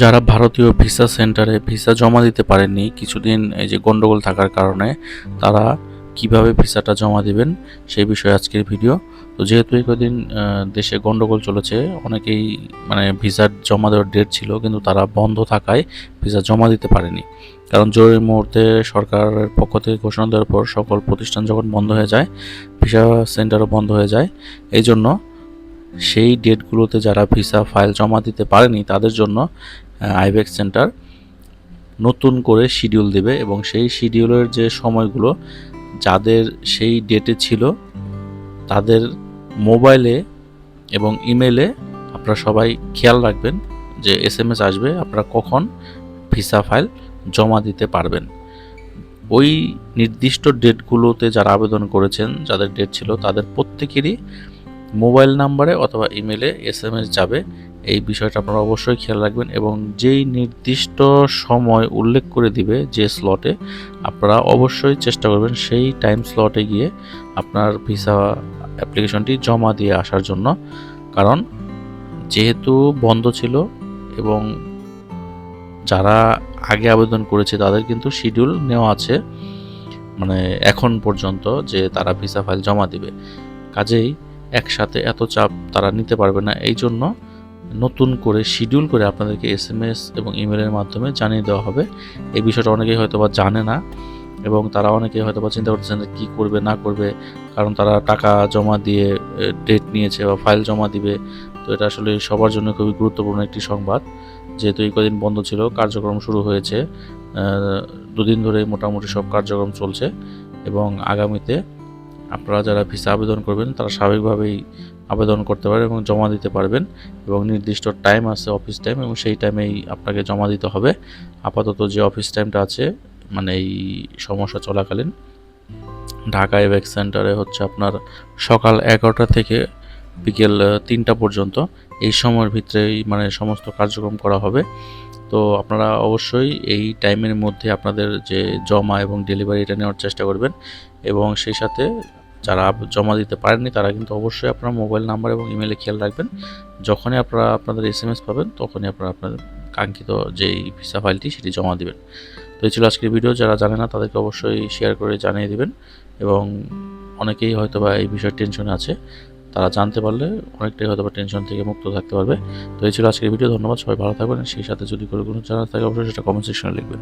যারা ভারতীয় ভিসা সেন্টারে ভিসা জমা দিতে পারেননি, কিছুদিন এই যে গন্ডগোল থাকার কারণে তারা কীভাবে ভিসাটা জমা দিবেন সেই বিষয়ে আজকের ভিডিও। তো যেহেতু এই কদিন দেশে গন্ডগোল চলেছে, অনেকেই মানে ভিসার জমা দেওয়ার ডেট ছিল, কিন্তু তারা বন্ধ থাকায় ভিসা জমা দিতে পারেনি। কারণ জরুরি মুহূর্তে সরকারের পক্ষ থেকে ঘোষণা দেওয়ার পর সকল প্রতিষ্ঠান যখন বন্ধ হয়ে যায়, ভিসা সেন্টারও বন্ধ হয়ে যায়। এই জন্য সেই ডেটগুলোতে যারা ভিসা ফাইল জমা দিতে পারেনি, তাদের জন্য আইবেক সেন্টার নতুন করে শিডিউল দেবে এবং সেই শিডিউলের যে সময়গুলো, যাদের সেই ডেটে ছিল, তাদের মোবাইলে এবং ইমেলে আপনারা সবাই খেয়াল রাখবেন যে এস এম এস আসবে, আপনারা কখন ভিসা ফাইল জমা দিতে পারবেন। ওই নির্দিষ্ট ডেটগুলোতে যারা আবেদন করেছেন, যাদের ডেট ছিল, তাদের প্রত্যেকেরই মোবাইল নাম্বারে অথবা ইমেলে এস এম এস যাবে। এই বিষয়টা আপনারা অবশ্যই খেয়াল রাখবেন এবং যেই নির্দিষ্ট সময় উল্লেখ করে দিবে যে স্লটে, আপনারা অবশ্যই চেষ্টা করবেন সেই টাইম স্লটে গিয়ে আপনার ভিসা অ্যাপ্লিকেশনটি জমা দিয়ে আসার জন্য। কারণ যেহেতু বন্ধ ছিল এবং যারা আগে আবেদন করেছে তাদের কিন্তু শিডিউল নেওয়া আছে মানে এখন পর্যন্ত যে তারা ভিসা ফাইল জমা দিবে। কাজেই একসাথে এত চাপ তারা নিতে পারবে না। এই জন্য নতুন করে শিডিউল করে আপনাদেরকে এস এম এস এবং ইমেলের মাধ্যমে জানিয়ে দেওয়া হবে। এই বিষয়টা অনেকেই হয়তো বা জানে না এবং তারা অনেকেই হয়তো বা চিন্তা করতেছেন যে কী করবে, না করবে। কারণ তারা টাকা জমা দিয়ে ডেট নিয়েছে বা ফাইল জমা দিবে। তো এটা আসলে সবার জন্য খুবই গুরুত্বপূর্ণ একটি সংবাদ। যেহেতু এই কদিন বন্ধ ছিল, কার্যক্রম শুরু হয়েছে। দুদিন ধরে মোটামুটি সব কার্যক্রম চলছে এবং আগামীতে আপনারা যারা ভিসা আবেদন করবেন, তারা স্বাভাবিকভাবেই আবেদন করতে পারবেন এবং জমা দিতে পারবেন এবং নির্দিষ্ট টাইম আছে অফিস টাইম এবং সেই টাইমেই আপনাকে জমা দিতে হবে। আপাতত যে অফিস টাইমটা আছে মানে এই সমস্যা চলাকালীন, ঢাকা এভেক সেন্টারে হচ্ছে আপনার সকাল এগারোটা থেকে বিকেল তিনটা পর্যন্ত এই সময়ের ভিতরেই মানে সমস্ত কার্যক্রম করা হবে। তো আপনারা অবশ্যই এই টাইমের মধ্যে আপনাদের যে জমা এবং ডেলিভারি এটা নেওয়ার চেষ্টা করবেন এবং সেই সাথে যারা জমা দিতে পারেননি, তারা কিন্তু অবশ্যই আপনার মোবাইল নাম্বার এবং ইমেলে খেয়াল রাখবেন। যখনই আপনারা আপনাদের এস এম এস পাবেন, তখনই আপনারা আপনাদের কাঙ্ক্ষিত যেই ভিসা ফাইলটি সেটি জমা দিবেন। তো এই ছিল আজকের ভিডিও যারা জানে না, তাদেরকে অবশ্যই শেয়ার করে জানিয়ে দিবেন এবং অনেকেই হয়তো বা এই বিষয়ে টেনশনে আছে। তারা জানতে পারলে অনেকটাই হয়তো বা টেনশন থেকে মুক্ত থাকতে পারবে। তো এই ছিল আজকের ভিডিও ধন্যবাদ, সবাই ভালো থাকবেন। সেই সাথে যদি কোনো কোনো জানা থাকে, অবশ্যই সেটা কমেন্ট সেকশনে লিখবেন।